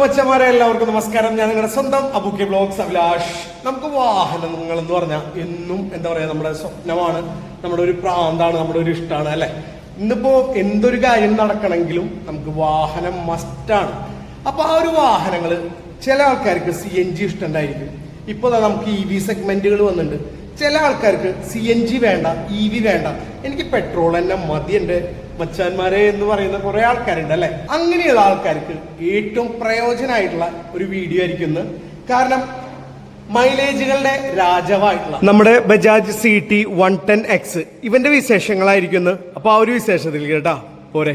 മച്ചന്മാരെ എല്ലാവർക്കും നമസ്കാരം. ഞാൻ നിങ്ങളുടെ സ്വന്തം അബുക്കി ബ്ലോഗ്സ് അഭിലാഷ്. നമുക്ക് വാഹനങ്ങൾ എന്ന് പറഞ്ഞാൽ എന്നും എന്താ പറയാ നമ്മുടെ സ്വപ്നമാണ് നമ്മുടെ ഒരു പ്രാന്താണ് നമ്മുടെ ഒരു ഇഷ്ടമാണ് അല്ലെ? ഇന്നിപ്പോ എന്തൊരു കാര്യം നടക്കണമെങ്കിലും നമുക്ക് വാഹനം മസ്റ്റാണ് അപ്പൊ ആ ഒരു വാഹനങ്ങൾ ചില ആൾക്കാർക്ക് സി എൻ ജി ഇഷ്ടമുണ്ടായിരിക്കും. ഇപ്പൊ ദാ നമുക്ക് ഇ വി സെഗ്മെന്റുകൾ വന്നിട്ടുണ്ട്. ചില ആൾക്കാർക്ക് സി എൻ ജി വേണ്ട ഇ വി വേണ്ട. എനിക്ക് പെട്രോൾ തന്നെ മതി എന്റെ മച്ചാന്മാരെ എന്ന് പറയുന്ന കുറെ ആൾക്കാരുണ്ട് അല്ലെ? അങ്ങനെയുള്ള ആൾക്കാർക്ക് ഏറ്റവും പ്രയോജനമായിട്ടുള്ള ഒരു വീഡിയോ ആയിരിക്കും കാരണം മൈലേജുകളുടെ രാജാവായിട്ടുള്ള നമ്മുടെ Bajaj C T one ten X ഇവന്റെ വിശേഷങ്ങളായിരിക്കും ഇന്ന്. അപ്പൊ ആ ഒരു വിശേഷത്തിൽ കേട്ടാ. പോരെ.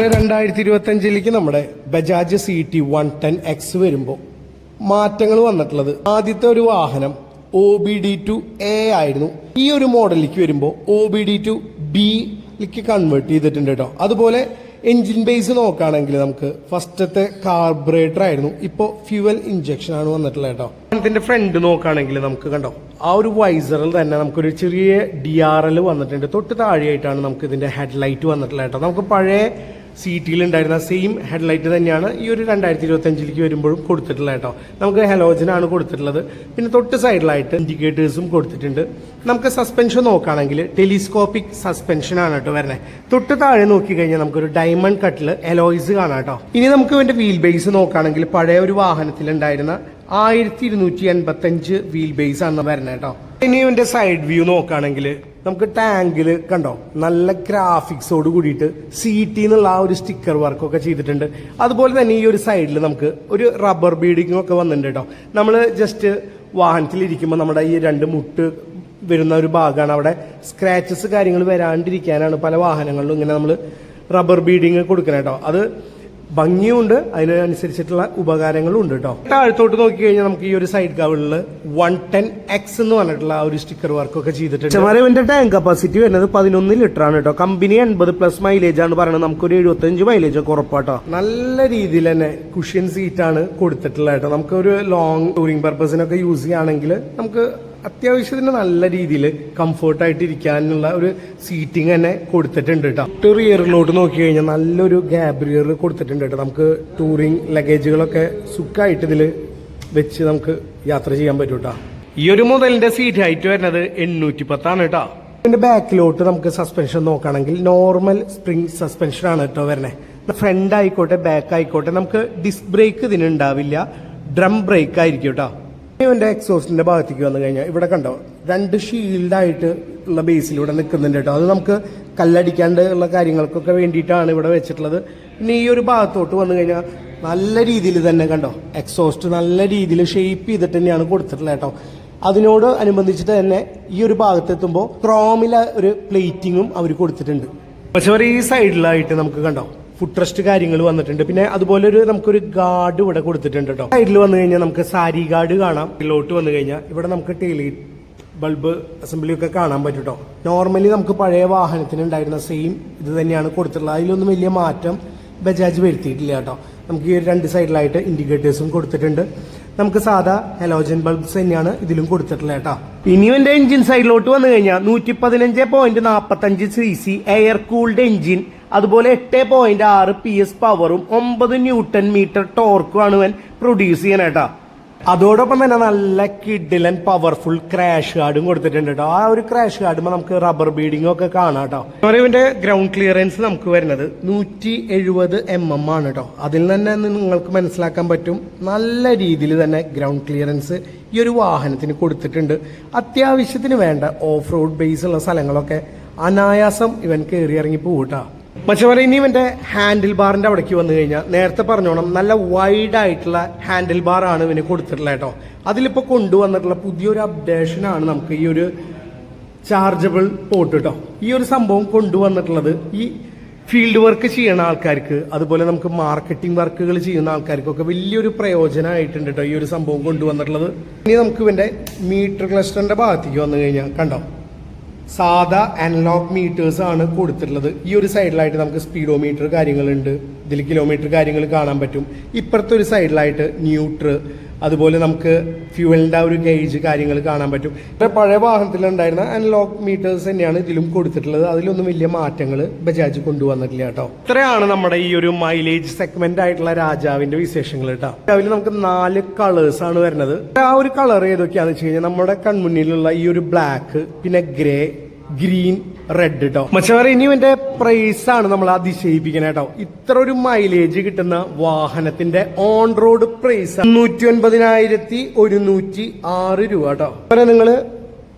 രണ്ടായിരത്തി ഇരുപത്തി അഞ്ചിലേക്ക് നമ്മുടെ Bajaj C T one ten X വരുമ്പോൾ മാറ്റങ്ങൾ വന്നിട്ടുള്ളത്. ആദ്യത്തെ ഒരു വാഹനം O B D two A ആയിരുന്നു. ഈ ഒരു മോഡലിലേക്ക് വരുമ്പോൾ ഒ ബി ഡി ടു ബിയിലേക്ക് കൺവേർട്ട് ചെയ്തിട്ടുണ്ട് കേട്ടോ. അതുപോലെ എഞ്ചിൻ ബേസ് നോക്കുകയാണെങ്കിൽ നമുക്ക് ഫസ്റ്റത്തെ കാർബറേറ്റർ ആയിരുന്നു. ഇപ്പോൾ ഫ്യൂവൽ ഇഞ്ചക്ഷൻ ആണ് വന്നിട്ടുള്ളത് കേട്ടോ. ഇതിന്റെ ഫ്രണ്ട് നോക്കുകയാണെങ്കിൽ നമുക്ക് കണ്ടോ ആ ഒരു വൈസറിൽ തന്നെ നമുക്കൊരു ചെറിയ ഡി ആർ എൽ വന്നിട്ടുണ്ട്. തൊട്ട് താഴെയായിട്ടാണ് നമുക്ക് ഇതിന്റെ ഹെഡ്ലൈറ്റ് വന്നിട്ടുള്ളത് കേട്ടോ. നമുക്ക് പഴയ സീറ്റിൽ ഉണ്ടായിരുന്ന സെയിം ഹെഡ്ലൈറ്റ് തന്നെയാണ് ഈ ഒരു രണ്ടായിരത്തി ഇരുപത്തി അഞ്ചിലേക്ക് വരുമ്പോഴും കൊടുത്തിട്ടുള്ളത് കേട്ടോ. നമുക്ക് ഹെലോജനാണ് കൊടുത്തിട്ടുള്ളത്. പിന്നെ തൊട്ട് സൈഡിലായിട്ട് ഇൻഡിക്കേറ്റേഴ്സും കൊടുത്തിട്ടുണ്ട്. നമുക്ക് സസ്പെൻഷൻ നോക്കുകയാണെങ്കിൽ ടെലിസ്കോപ്പിക് സസ്പെൻഷൻ ആണ് കേട്ടോ വരുന്നത്. തൊട്ട് താഴെ നോക്കി കഴിഞ്ഞാൽ നമുക്കൊരു ഡയമണ്ട് കട്ടിൽ എലോയ്സ് കാണാം കേട്ടോ. ഇനി നമുക്ക് ഇതിന്റെ വീൽ ബേസ് നോക്കുകയാണെങ്കിൽ പഴയ ഒരു വാഹനത്തിൽ ഉണ്ടായിരുന്ന ആയിരത്തി ഇരുന്നൂറ്റി എൺപത്തി അഞ്ച് വീൽ ബേസ് ആണ് വരുന്നത് കേട്ടോ ഇനി സൈഡ് വ്യൂ നോക്കുകയാണെങ്കിൽ നമുക്ക് ടാങ്കിൽ കണ്ടോ നല്ല ഗ്രാഫിക്സോട് കൂടിയിട്ട് സി ടി എന്നുള്ള ആ ഒരു സ്റ്റിക്കർ വർക്കൊക്കെ ചെയ്തിട്ടുണ്ട്. അതുപോലെ തന്നെ ഈ ഒരു സൈഡിൽ നമുക്ക് ഒരു റബ്ബർ ബീഡിങ് ഒക്കെ വന്നിട്ടുണ്ട് കേട്ടോ നമ്മൾ ജസ്റ്റ് വാഹനത്തിൽ ഇരിക്കുമ്പോൾ നമ്മുടെ ഈ രണ്ട് മുട്ട് വരുന്ന ഒരു ഭാഗമാണ് അവിടെ. സ്ക്രാച്ചസ് കാര്യങ്ങൾ വരാണ്ടിരിക്കാനാണ് പല വാഹനങ്ങളിലും ഇങ്ങനെ നമ്മൾ റബ്ബർ ബീഡിങ് കൊടുക്കണം കേട്ടോ അത് ഭംഗിയുണ്ട്. അതിനനുസരിച്ചിട്ടുള്ള ഉപകാരങ്ങളും ഉണ്ട് കേട്ടോ താഴത്തോട്ട് നോക്കി കഴിഞ്ഞാൽ നമുക്ക് ഈ ഒരു സൈഡ് കവറിൽ വൺ ടെൻ എക്സ് എന്ന് പറഞ്ഞിട്ടുള്ള ആ ഒരു സ്റ്റിക്കർ വർക്ക് ഒക്കെ ചെയ്തിട്ടുണ്ട്. ഇവന്റെ ടാങ്ക് കപ്പാസിറ്റി വരുന്നത് പതിനൊന്ന് ലിറ്റർ ആണ് കേട്ടോ കമ്പനി എൺപത് പ്ലസ് മൈലേജ് ആണ് പറയുന്നത് നമുക്കൊരു എഴുപത്തഞ്ച് മൈലേജ് ഒക്കെ ഉറപ്പാട്ടോ നല്ല രീതിയിൽ തന്നെ കുഷ്യൻ സീറ്റ് ആണ് കൊടുത്തിട്ടുള്ളത് കേട്ടോ നമുക്ക് ഒരു ലോങ് ടൂറിംഗ് പർപ്പസിനൊക്കെ യൂസ് ചെയ്യുകയാണെങ്കിൽ നമുക്ക് അത്യാവശ്യത്തിന് നല്ല രീതിയിൽ കംഫർട്ടായിട്ട് ഇരിക്കാനുള്ള ഒരു സീറ്റിംഗ് തന്നെ കൊടുത്തിട്ടുണ്ട് കേട്ടോ റിയറിലോട്ട് നോക്കി കഴിഞ്ഞാൽ നല്ലൊരു ഗ്യാബ്രിയർ കൊടുത്തിട്ടുണ്ട് കേട്ടോ നമുക്ക് ടൂറിങ് ലഗേജുകളൊക്കെ സുഖമായിട്ട് ഇതിൽ വെച്ച് നമുക്ക് യാത്ര ചെയ്യാൻ പറ്റും കേട്ടോ ഈ ഒരു മുതലിന്റെ സീറ്റ് ഹൈറ്റ് വരുന്നത് എണ്ണൂറ്റി പത്താണ് കേട്ടോ ഇതിന്റെ ബാക്കിലോട്ട് നമുക്ക് സസ്പെൻഷൻ നോക്കുകയാണെങ്കിൽ നോർമൽ സ്പ്രിംഗ് സസ്പെൻഷൻ ആണ് കേട്ടോ വരണേ. ഫ്രണ്ട് ആയിക്കോട്ടെ ബാക്ക് ആയിക്കോട്ടെ നമുക്ക് ഡിസ്ക് ബ്രേക്ക് ഇതിന് ഉണ്ടാവില്ല. ഡ്രം ബ്രേക്ക് ആയിരിക്കും കേട്ടോ ഇവന്റെ എക്സോസ്റ്റിന്റെ ഭാഗത്തേക്ക് വന്നു കഴിഞ്ഞാൽ ഇവിടെ കണ്ടോ രണ്ട് ഷീൽഡായിട്ട് ഉള്ള ബേസിലൂടെ നിൽക്കുന്നുണ്ട് കേട്ടോ അത് നമുക്ക് കല്ലടിക്കാണ്ട് ഉള്ള കാര്യങ്ങൾക്കൊക്കെ വേണ്ടിയിട്ടാണ് ഇവിടെ വെച്ചിട്ടുള്ളത്. പിന്നെ ഈ ഒരു ഭാഗത്തോട്ട് വന്നു കഴിഞ്ഞാൽ നല്ല രീതിയിൽ തന്നെ കണ്ടോ എക്സോസ്റ്റ് നല്ല രീതിയിൽ ഷേപ്പ് ചെയ്തിട്ട് തന്നെയാണ് കൊടുത്തിട്ടുള്ളത് കേട്ടോ അതിനോട് അനുബന്ധിച്ചിട്ട് തന്നെ ഈ ഒരു ഭാഗത്തെത്തുമ്പോൾ ക്രോമിലെ ഒരു പ്ലേറ്റിങ്ങും അവർ കൊടുത്തിട്ടുണ്ട്. പക്ഷേ ഈ സൈഡിലായിട്ട് നമുക്ക് കണ്ടോ ഫുഡ് ട്രസ്റ്റ് കാര്യങ്ങൾ വന്നിട്ടുണ്ട്. പിന്നെ അതുപോലെ ഒരു നമുക്കൊരു ഗാർഡ് ഇവിടെ കൊടുത്തിട്ടുണ്ട് കേട്ടോ സൈഡിൽ വന്നു കഴിഞ്ഞാൽ നമുക്ക് സാരി ഗാർഡ് കാണാം. ഇതിലോട്ട് വന്നു കഴിഞ്ഞാൽ ഇവിടെ നമുക്ക് ടെയിലി ബൾബ് അസംബ്ലി ഒക്കെ കാണാൻ പറ്റും കേട്ടോ നോർമലി നമുക്ക് പഴയ വാഹനത്തിന് ഉണ്ടായിരുന്ന സെയിം ഇത് തന്നെയാണ് കൊടുത്തിട്ടുള്ളത്. അതിലൊന്നും വലിയ മാറ്റം ബജാജ് വരുത്തിയിട്ടില്ല കേട്ടോ നമുക്ക് ഈ രണ്ട് സൈഡിലായിട്ട് ഇൻഡിക്കേറ്റേഴ്സും കൊടുത്തിട്ടുണ്ട്. നമുക്ക് സാധാ ഹലോജൻ ബൾബ്സ് തന്നെയാണ് ഇതിലും കൊടുത്തിട്ടുള്ളത് കേട്ടോ ഇനി എന്റെ എഞ്ചിൻ സൈഡിലോട്ട് വന്നു കഴിഞ്ഞാൽ നൂറ്റി പതിനഞ്ച് പോയിന്റ് നാൽപ്പത്തഞ്ച് C C air cooled engine അതുപോലെ എട്ട് പോയിന്റ് ആറ് പി എസ് പവറും ഒമ്പത് ന്യൂട്ടൺ മീറ്റർ ടോർക്കും ആണ് ഇവൻ പ്രൊഡ്യൂസ് ചെയ്യാനേട്ടാ അതോടൊപ്പം തന്നെ നല്ല കിഡിലൻ പവർഫുൾ ക്രാഷ് ഗാർഡും കൊടുത്തിട്ടുണ്ട് കേട്ടോ. ആ ഒരു ക്രാഷ് ഗാർഡുമ്പോൾ നമുക്ക് റബ്ബർ ബീഡിംഗ് ഒക്കെ കാണാം കേട്ടോ. ഇവന്റെ ഗ്രൗണ്ട് ക്ലിയറൻസ് നമുക്ക് വരുന്നത് നൂറ്റി എഴുപത് എം എം ആണ് കേട്ടോ. അതിൽ തന്നെ നിങ്ങൾക്ക് മനസ്സിലാക്കാൻ പറ്റും നല്ല രീതിയിൽ തന്നെ ഗ്രൗണ്ട് ക്ലിയറൻസ് ഈ ഒരു വാഹനത്തിന് കൊടുത്തിട്ടുണ്ട്. അത്യാവശ്യത്തിന് വേണ്ട ഓഫ് റോഡ് ബേസ് ഉള്ള സ്ഥലങ്ങളൊക്കെ അനായാസം ഇവൻ കയറി ഇറങ്ങി പോകട്ടാ മച്ചവരെ ഇനി ഇവന്റെ ഹാൻഡിൽ ബാറിന്റെ അവിടേക്ക് വന്നു കഴിഞ്ഞാൽ നേരത്തെ പറഞ്ഞോണം നല്ല വൈഡ് ആയിട്ടുള്ള ഹാൻഡിൽ ബാർ ആണ് ഇവന് കൊടുത്തിട്ടുള്ളത് കേട്ടോ. അതിലിപ്പോ കൊണ്ടുവന്നിട്ടുള്ള പുതിയൊരു അപ്ഡേഷനാണ് നമുക്ക് ഈ ഒരു ചാർജബിൾ പോർട്ട് കേട്ടോ. ഈ ഒരു സംഭവം കൊണ്ടുവന്നിട്ടുള്ളത് ഈ ഫീൽഡ് വർക്ക് ചെയ്യുന്ന ആൾക്കാർക്ക് അതുപോലെ നമുക്ക് മാർക്കറ്റിംഗ് വർക്കുകൾ ചെയ്യുന്ന ആൾക്കാർക്കൊക്കെ വലിയൊരു പ്രയോജനമായിട്ടുണ്ട് കേട്ടോ ഈ ഒരു സംഭവം കൊണ്ടുവന്നിട്ടുള്ളത്. ഇനി നമുക്ക് ഇവന്റെ മീറ്റർ ക്ലസ്റ്ററിന്റെ ഭാഗത്തേക്ക് വന്നു കഴിഞ്ഞാൽ കണ്ടോ? സാധാ അനലോഗ് മീറ്റേഴ്സ് ആണ് കൊടുത്തിട്ടുള്ളത്. ഈ ഒരു സൈഡിലായിട്ട് നമുക്ക് സ്പീഡോ മീറ്റർ കാര്യങ്ങളുണ്ട്. ഇതിൽ കിലോമീറ്റർ കാര്യങ്ങൾ കാണാൻ പറ്റും. ഇപ്പുറത്തെ ഒരു സൈഡിലായിട്ട് ന്യൂട്ര് അതുപോലെ നമുക്ക് ഫ്യൂവലിന്റെ ആ ഒരു ഗേജ് കാര്യങ്ങൾ കാണാൻ പറ്റും. ഇപ്പം പഴയ വാഹനത്തിലുണ്ടായിരുന്ന അനലോഗ് മീറ്റേഴ്സ് തന്നെയാണ് ഇതിലും കൊടുത്തിട്ടുള്ളത്. അതിലൊന്നും വലിയ മാറ്റങ്ങൾ ബജാജ് കൊണ്ടുവന്നിട്ടില്ല കേട്ടോ. ഇത്രയാണ് നമ്മുടെ ഈ ഒരു മൈലേജ് സെഗ്മെന്റ് ആയിട്ടുള്ള രാജാവിന്റെ വിശേഷങ്ങൾ കേട്ടോ. അതിൽ നമുക്ക് നാല് കളേഴ്സ് ആണ് വരുന്നത്. ആ ഒരു കളർ ഏതൊക്കെയാണെന്ന് വെച്ച് കഴിഞ്ഞാൽ നമ്മുടെ കൺമുന്നിലുള്ള ഈ ഒരു ബ്ലാക്ക് പിന്നെ ഗ്രേ ഗ്രീൻ റെഡ് കേട്ടോ മച്ചവരെ ഇനി എന്റെ പ്രൈസ് ആണ് നമ്മൾ അതിശയിപ്പിക്കുന്നത് കേട്ടോ ഇത്ര ഒരു മൈലേജ് കിട്ടുന്ന വാഹനത്തിന്റെ ഓൺ റോഡ് പ്രൈസ് നൂറ്റി ഒൻപതിനായിരത്തി ഒരുന്നൂറ്റി ആറ് രൂപ കേട്ടോ നിങ്ങൾ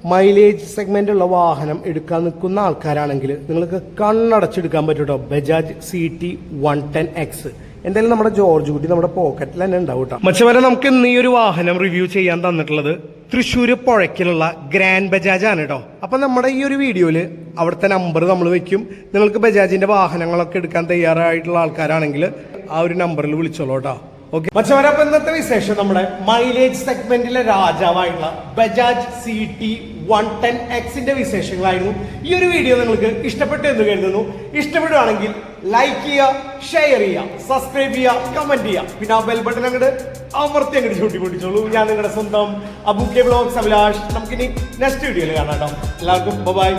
മൈലേജ് സെഗ്മെന്റ് ഉള്ള വാഹനം എടുക്കാൻ നിൽക്കുന്ന ആൾക്കാരാണെങ്കിൽ നിങ്ങൾക്ക് കണ്ണടച്ചെടുക്കാൻ പറ്റും കേട്ടോ Bajaj C T one ten X എന്തായാലും നമ്മുടെ ജോർജ് കുട്ടി നമ്മുടെ പോക്കറ്റിൽ തന്നെ ഉണ്ടാവും മച്ചവരെ നമുക്ക് ഇന്ന് ഈ ഒരു വാഹനം റിവ്യൂ ചെയ്യാൻ തന്നിട്ടുള്ളത് തൃശ്ശൂർ പുഴയ്ക്കിലുള്ള ഗ്രാൻഡ് ബജാജ് ആണ് കേട്ടോ. അപ്പൊ നമ്മുടെ ഈ ഒരു വീഡിയോയിൽ അവിടുത്തെ നമ്പർ നമ്മൾ വെക്കും. നിങ്ങൾക്ക് ബജാജിന്റെ വാഹനങ്ങളൊക്കെ എടുക്കാൻ തയ്യാറായിട്ടുള്ള ആൾക്കാരാണെങ്കിൽ ആ ഒരു നമ്പറിൽ വിളിച്ചോളൂ കേട്ടോ. ഓക്കെ മച്ചവരപ്പം ഇന്നത്തെ വിശേഷം നമ്മുടെ മൈലേജ് സെഗ്മെന്റിലെ രാജാവായിട്ടുള്ള Bajaj C T one ten എക്സിന്റെ വിശേഷങ്ങളായിരുന്നു. ഈ ഒരു വീഡിയോ നിങ്ങൾക്ക് ഇഷ്ടപ്പെട്ടു എന്ന് കരുതുന്നു. ഇഷ്ടപ്പെടുകയാണെങ്കിൽ ലൈക്ക് ചെയ്യുക ഷെയർ ചെയ്യുക സബ്സ്ക്രൈബ് ചെയ്യുക കമന്റ് ചെയ്യുക. പിന്നെ ആ ബെൽ ബട്ടൺ അങ്ങോട്ട് അമർത്തി അങ്ങോട്ട് ചൂട്ടി പൊട്ടിച്ചോളൂ ഞാൻ നിങ്ങളുടെ സ്വന്തം അബുക്കെ ബ്ലോഗ്സ് അഭിലാഷ് നമുക്കിനി നെക്സ്റ്റ് വീഡിയോയിൽ കാണാം കേട്ടോ. എല്ലാവർക്കും ബൈ